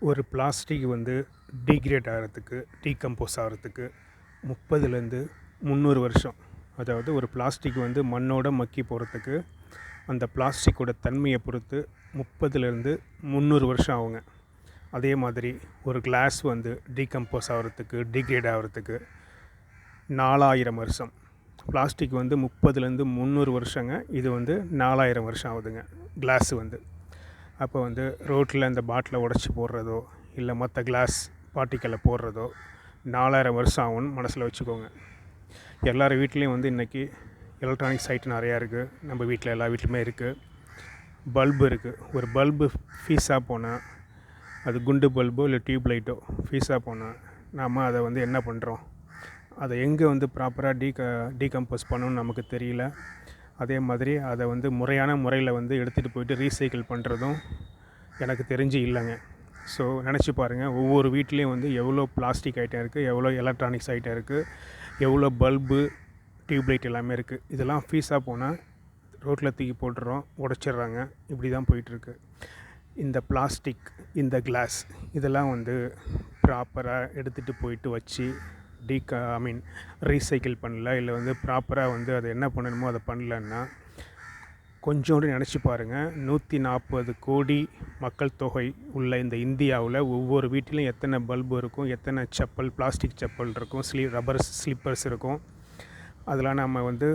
ஒரு பிளாஸ்டிக் வந்து டீக்ரேட் ஆகிறதுக்கு டீகம்போஸ் ஆகிறதுக்கு முப்பதுலேருந்து முந்நூறு வருஷம். அதாவது ஒரு பிளாஸ்டிக் வந்து மண்ணோட மக்கி போகிறதுக்கு அந்த பிளாஸ்டிக்கோட தன்மையை பொறுத்து முப்பதுலேருந்து முந்நூறு வருஷம் ஆகுங்க. அதே மாதிரி ஒரு கிளாஸ் வந்து டீகம்போஸ் ஆகிறதுக்கு டிகிரேட் ஆகிறதுக்கு நாலாயிரம் வருஷம். பிளாஸ்டிக் வந்து முப்பதுலேருந்து முந்நூறு வருஷங்க. இது வந்து நாலாயிரம் வருஷம் ஆகுதுங்க. கிளாஸ் வந்து. அப்போ வந்து ரோட்டில் அந்த பாட்டிலை உடச்சி போடுறதோ இல்லை மற்ற கிளாஸ் பார்ட்டிக்கலை போடுறதோ நாலாயிரம் வருஷம் ஆகும்னு மனசில் வச்சுக்கோங்க. எல்லார் வீட்லேயும் வந்து இன்றைக்கி எலக்ட்ரானிக்ஸ் ஐட்டம் நிறையா இருக்குது நம்ம வீட்டில் எல்லா வீட்லையுமே இருக்குது பல்பு இருக்குது ஒரு பல்பு ஃபீஸாக போனால் அது குண்டு பல்போ இல்லை டியூப் லைட்டோ ஃபீஸாக போனால் நாம் அதை வந்து என்ன பண்ணுறோம் அதை எங்கே வந்து ப்ராப்பராக டீக டீகம்போஸ் பண்ணணும்னு நமக்கு தெரியல. அதே மாதிரி அதை வந்து முறையான முறையில் வந்து எடுத்துகிட்டு போயிட்டு ரீசைக்கிள் பண்ணுறதும் எனக்கு தெரிஞ்சு இல்லைங்க. ஸோ நினச்சி பாருங்கள் ஒவ்வொரு வீட்லேயும் வந்து எவ்வளோ பிளாஸ்டிக் ஐட்டம் இருக்குது எவ்வளோ எலக்ட்ரானிக்ஸ் ஐட்டம் இருக்குது எவ்வளோ பல்பு டியூப்லைட் எல்லாமே இருக்குது இதெல்லாம் ஃபீஸாக போனால் ரோட்டில் தூக்கி போட்டுறோம் உடச்சிட்றாங்க. இப்படி தான் போயிட்டுருக்கு. இந்த பிளாஸ்டிக் இந்த கிளாஸ் இதெல்லாம் வந்து ப்ராப்பராக எடுத்துகிட்டு போயிட்டு வச்சு டீக ஐ மீன் ரீசைக்கிள் பண்ணல இல்லை வந்து ப்ராப்பராக வந்து அதை என்ன பண்ணணுமோ அதை பண்ணலன்னா கொஞ்சோண்டு நினச்சி பாருங்கள் நூற்றி நாற்பது கோடி மக்கள் தொகை உள்ள இந்த இந்தியாவில் ஒவ்வொரு வீட்டிலையும் எத்தனை பல்பு இருக்கும் எத்தனை செப்பல் பிளாஸ்டிக் செப்பல் இருக்கும் ஸ்லீ ரப்பர் ஸ்லிப்பர்ஸ் இருக்கும். அதெல்லாம் நம்ம வந்து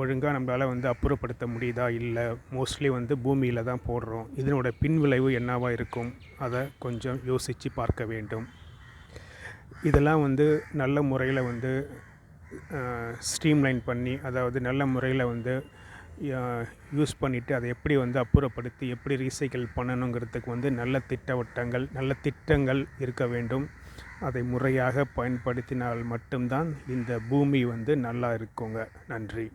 ஒழுங்காக நம்மளால் வந்து அப்புறப்படுத்த முடியுதா? இல்லை மோஸ்ட்லி வந்து பூமியில் தான் போடுறோம். இதனோட பின்விளைவு என்னவாக இருக்கும்? அதை கொஞ்சம் யோசித்து பார்க்க வேண்டும். இதெல்லாம் வந்து நல்ல முறையில் வந்து ஸ்ட்ரீம்லைன் பண்ணி அதாவது நல்ல முறையில் வந்து யூஸ் பண்ணிவிட்டு அதை எப்படி வந்து அப்புறப்படுத்தி எப்படி ரீசைக்கிள் பண்ணணுங்கிறதுக்கு வந்து நல்ல திட்டவட்டங்கள் நல்ல திட்டங்கள் இருக்க வேண்டும். அதை முறையாக பயன்படுத்தினால் மட்டும்தான் இந்த பூமி வந்து நல்லா இருக்குங்க. நன்றி.